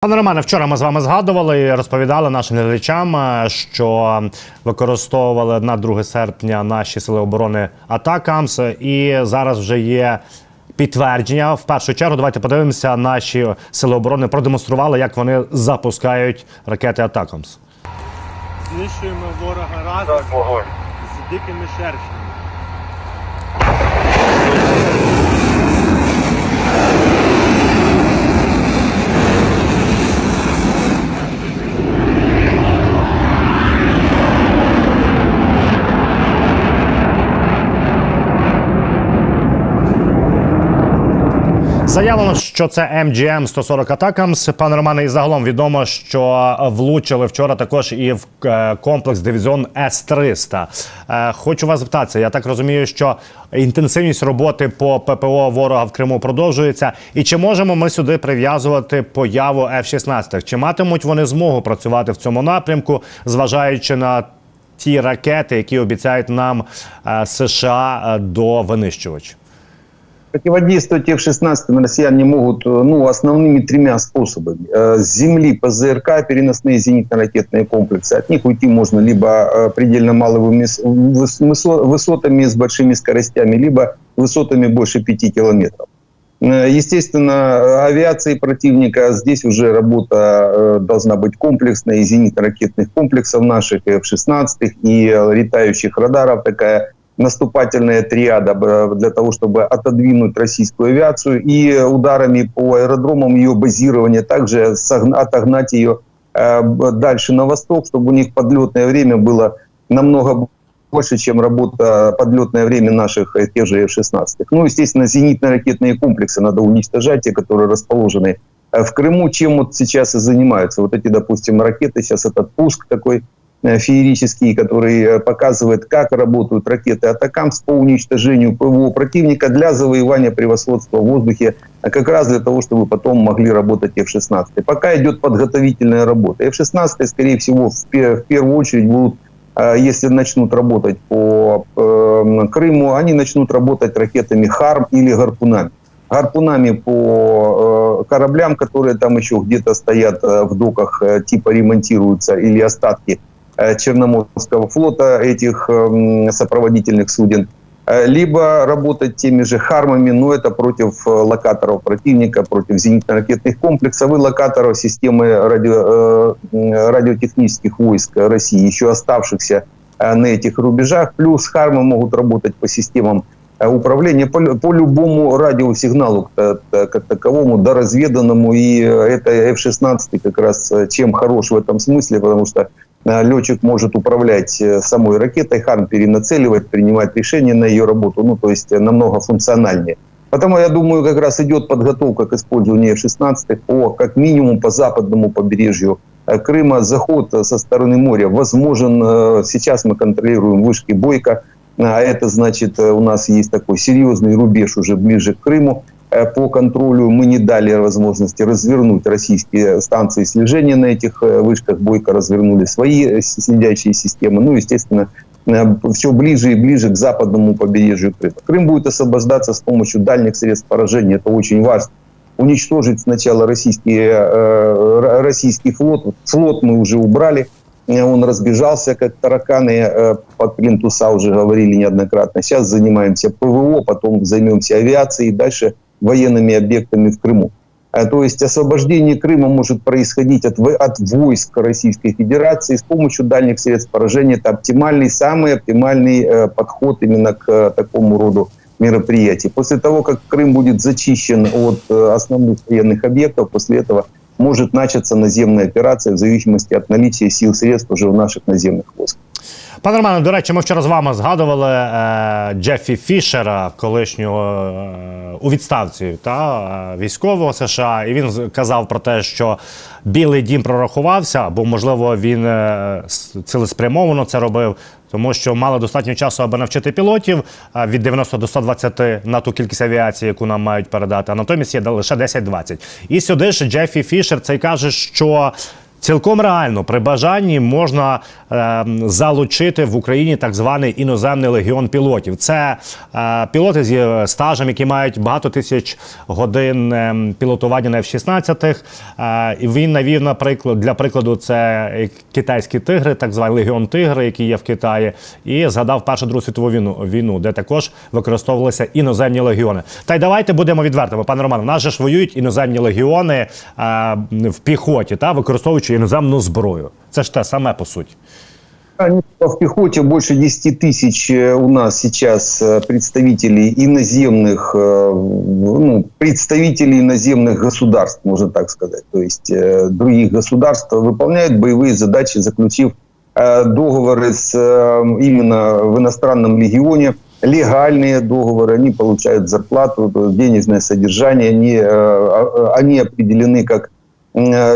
Пане Романе, вчора ми з вами згадували і розповідали нашим глядачам, е, що використовували на 2 серпня наші сили оборони Атакамс, і зараз вже є підтвердження. В першу чергу, давайте подивимося, наші сили оборони продемонстрували, як вони запускають ракети Атакамс. Знищуємо ворога разом з дикими шершнями. Заявлено, що це MGM 140 Атакамс. Пане Романе, і загалом відомо, що влучили вчора також і в е, комплекс дивізіон С-300. Е, Хочу вас запитатися. Я так розумію, що інтенсивність роботи по ППО ворога в Криму продовжується. І чи можемо ми сюди прив'язувати появу F-16? Чи матимуть вони змогу працювати в цьому напрямку, зважаючи на ті ракети, які обіцяють нам е, США е, до винищувачів? Противодействовать F-16 россияне могут э, ну, основными тремя способами. Э, С земли ПЗРК, переносные зенитно-ракетные комплексы. От них уйти можно либо э, предельно малыми высотами с большими скоростями, либо высотами больше 5 километров. Естественно, авиации противника здесь уже работа должна быть комплексная, и зенитно-ракетных комплексов наших, и F-16, и летающих радаров такая наступательная триада б- для того, чтобы отодвинуть российскую авиацию и ударами по аэродромам ее базирования также отогнать ее э, дальше на восток, чтобы у них подлетное время было намного больше, чем работа подлетное время наших э, тех же F-16. Ну, естественно, зенитно-ракетные комплексы надо уничтожать, те, которые расположены э, в Крыму, чем вот сейчас и занимаются. Вот эти, допустим, ракеты, сейчас этот пуск такой э, феерический, который э, показывает, как работают ракеты «Атакамс» по уничтожению ПВО противника для завоевания превосходства в воздухе, а как раз для того, чтобы потом могли работать F-16. Пока идет подготовительная работа. F-16, скорее всего, в, пе- в первую очередь будут э, если начнут работать по э, Крыму, они начнут работать ракетами «Харм» или «Гарпунами». Гарпунами по э, кораблям, которые там еще где-то стоят э, в доках, э, типа ремонтируются, или остатки э, Черноморского флота этих эм, сопроводительных суден, Э, либо работать теми же «Хармами», но это против э, локаторов противника, против зенитно-ракетных комплексов и локаторов системы радио, э, радиотехнических войск России, еще оставшихся э, на этих рубежах. Плюс «Хармы» могут работать по системам э, управления по, по любому радиосигналу э, как таковому, доразведанному. И э, это F-16 как раз э, чем хорош в этом смысле, потому что э, летчик может управлять э, самой ракетой, ХАРМ перенацеливать, принимать решения на ее работу, ну, то есть э, намного функциональнее. Потому я думаю, как раз идет подготовка к использованию F-16 по, как минимум по западному побережью э, Крыма. Заход э, со стороны моря возможен. Э, Сейчас мы контролируем вышки Бойко, а это значит, э, у нас есть такой серьезный рубеж уже ближе к Крыму. Э, По контролю мы не дали возможности развернуть российские станции слежения на этих э, вышках. Бойко развернули свои э, следящие системы. Ну, естественно, все ближе и ближе к западному побережью Крыма. Крым будет освобождаться с помощью дальних средств поражения. Это очень важно. Уничтожить сначала российский, э, р- российский флот. Флот мы уже убрали. Он разбежался, как тараканы э, по плинтуса уже говорили неоднократно. Сейчас занимаемся ПВО, потом займемся авиацией, дальше военными объектами в Крыму. Э, То есть освобождение Крыма может происходить от, от войск Российской Федерации с помощью дальних средств поражения. Это оптимальный, самый оптимальный э, подход именно к э, такому роду мероприятий. После того, как Крым будет зачищен от э, основных военных объектов, после этого может начаться наземная операция в зависимости от наличия сил средств уже в наших наземных войсках. Пане Романе, до речі, ми вчора з вами згадували е, Джеффі Фішера, колишнього е, у відставці та е, військового США, і він казав про те, що Білий дім прорахувався, або можливо він е, цілеспрямовано це робив, тому що мали достатньо часу, аби навчити пілотів від 90 до 120 на ту кількість авіації, яку нам мають передати. А натомість є лише 10-20. І сюди ж Джеффі Фішер цей каже, що Цілком реально при бажанні можна е, залучити в Україні так званий іноземний легіон пілотів. Це е, пілоти з е, стажем, які мають багато тисяч годин е, пілотування на F-16. Е, він навів, наприклад, для прикладу, це е, китайські тигри, так званий легіон тигри, який є в Китаї, і згадав Першу Другу світову війну, війну, де також використовувалися іноземні легіони. Та й давайте будемо відвертими, пане Роман. В нас же ж воюють іноземні легіони е, в піхоті, та використовуючи іноземну зброю. Це ж те саме по суті. В пехоте больше 10 тысяч э, у нас сейчас э, представителей иноземных, э, ну, представителей иноземных государств, можно так сказать. То есть других государств выполняют боевые задачи, заключив договоры с, именно в иностранном легионе, легальные договоры, они получают зарплату, денежное содержание, они, э, а- они определены как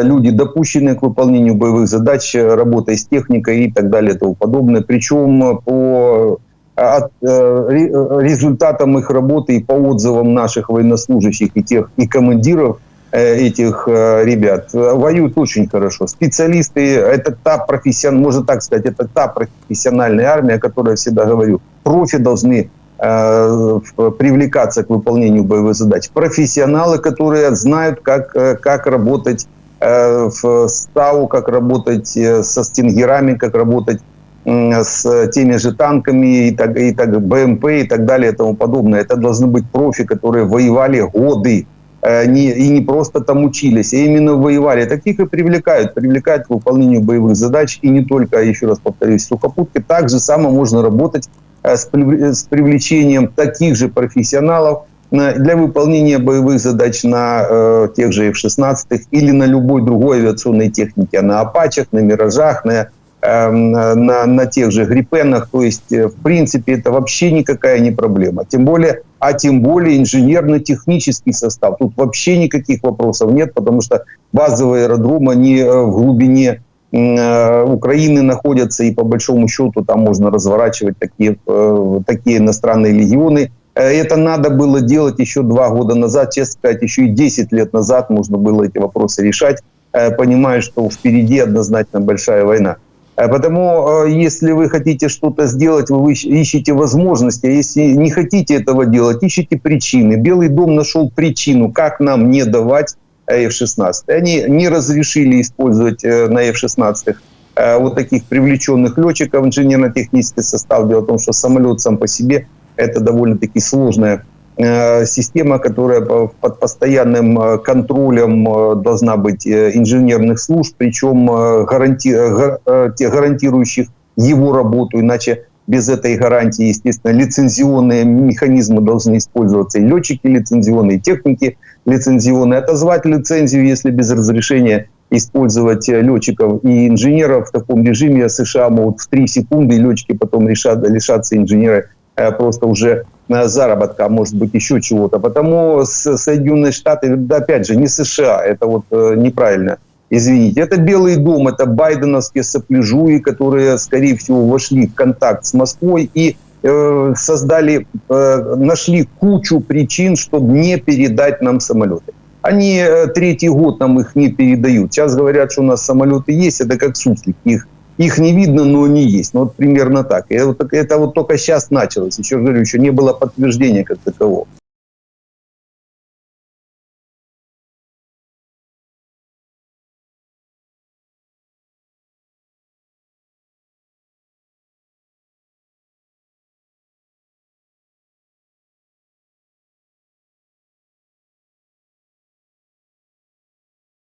люди, допущенные к выполнению боевых задач, э, работой с техникой и так далее и тому подобное. Причем э, по э, от, э, ре- э, результатам их работы и по отзывам наших военнослужащих и тех и командиров э, этих э, ребят э, воюют очень хорошо. Специалисты, это та профессион, можно так сказать, это та профессиональная армия, о которой я всегда говорю. Профи должны э, привлекаться к выполнению боевых задач. Профессионалы, которые знают, как, э, как работать э, в СТАУ, как работать э, со стингерами, как работать с теми же танками и так, и так БМП и так далее и тому подобное. Это должны быть профи, которые воевали годы э, не, и не просто там учились, а именно воевали. Таких и привлекают, привлекают к выполнению боевых задач. И не только, еще раз повторюсь, сухопутки. Так же само можно работать э, с, прив- с привлечением таких же профессионалов на- для выполнения боевых задач на э, тех же F-16 или на любой другой авиационной технике, на Апачах, на Миражах, на, эм, на, на тех же Гриппенах. То есть, э, в принципе, это вообще никакая не проблема. Тем более, а тем более инженерно-технический состав. Тут вообще никаких вопросов нет, потому что базовые аэродромы, они э, в глубине э, Украины находятся, и по большому счету там можно разворачивать такие, э, такие иностранные легионы. Э, Это надо было делать еще два года назад, честно сказать, еще и 10 лет назад можно было эти вопросы решать, э, понимая, что впереди однозначно большая война. Э, Потому э, если вы хотите что-то сделать, вы ищ- ищете возможности, а если не хотите этого делать, ищите причины. Белый дом нашел причину, как нам не давать э, F-16. Они не разрешили использовать э, на F-16 э, вот таких привлеченных летчиков, инженерно-технический состав. Дело в том, что самолет сам по себе это довольно-таки сложная э, система, которая по- под постоянным э, контролем э, должна быть э, инженерных служб, причем э, гаранти- э, э, гарантирующих его работу, иначе без этой гарантии, естественно, лицензионные механизмы должны использоваться, и летчики лицензионные, и техники лицензионные. Отозвать лицензию, если без разрешения использовать э, летчиков и инженеров в таком режиме США могут в 3 секунды, и летчики потом решат, лишатся инженера э, просто уже э, заработка, а может быть еще чего-то. Потому Соединенные Штаты, опять же, не США, это вот неправильно. Извините, это Белый дом, это байденовские сопляжуи, которые, скорее всего, вошли в контакт с Москвой и э, создали, э, нашли кучу причин, чтобы не передать нам самолеты. Они э, третий год нам их не передают. Сейчас говорят, что у нас самолеты есть, это как суслик. Их, их не видно, но они есть. Ну, вот примерно так. Вот, это вот только сейчас началось. Еще говорю, еще не было подтверждения как такового.